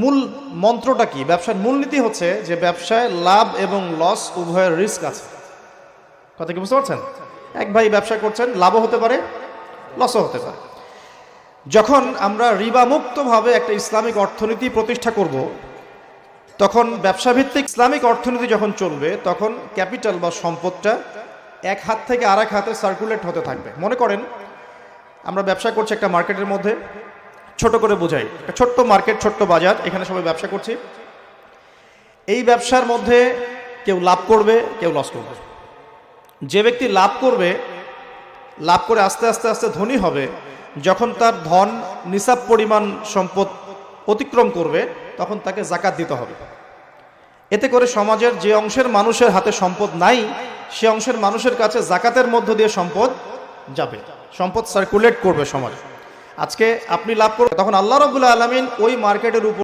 মূল মন্ত্রটা কি? ব্যবসার মূলনীতি হচ্ছে যে ব্যবসায় লাভ এবং লস উভয়ের রিস্ক আছে। কথা কি বুঝতে পারছেন? এক ভাই ব্যবসা করছেন, লাভও হতে পারে, লসও হতে পারে। যখন আমরা রিবামুক্তভাবে একটা ইসলামিক অর্থনীতি প্রতিষ্ঠা করব, তখন ব্যবসাভিত্তিক ইসলামিক অর্থনীতি যখন চলবে, তখন ক্যাপিটাল বা সম্পদটা এক হাত থেকে আর হাতে সার্কুলেট হতে থাকবে। মনে করেন, আমরা ব্যবসা করছি একটা মার্কেটের মধ্যে ছোট করে বোঝাই। একটা ছোট্ট মার্কেট, ছোট্ট বাজার, এখানে সবাই ব্যবসা করছি। এই ব্যবসার মধ্যে কেউ লাভ করবে, কেউ লস করবে। যে ব্যক্তি লাভ করবে, লাভ করে আস্তে আস্তে আস্তে ধনী হবে, যখন তার ধন নিসাব পরিমাণ সম্পদ অতিক্রম করবে, তখন তাকে জাকাত দিতে হবে। এতে করে সমাজের যে অংশের মানুষের হাতে সম্পদ নাই, সে অংশের মানুষের কাছে জাকাতের মধ্য দিয়ে সম্পদ যাবে। সম্পদ সার্কুলেট করবে সমাজ। আজকে আপনি লাভ করবেন তখন আল্লাহ রবুল্লা আলমিন ওই মার্কেটের উপর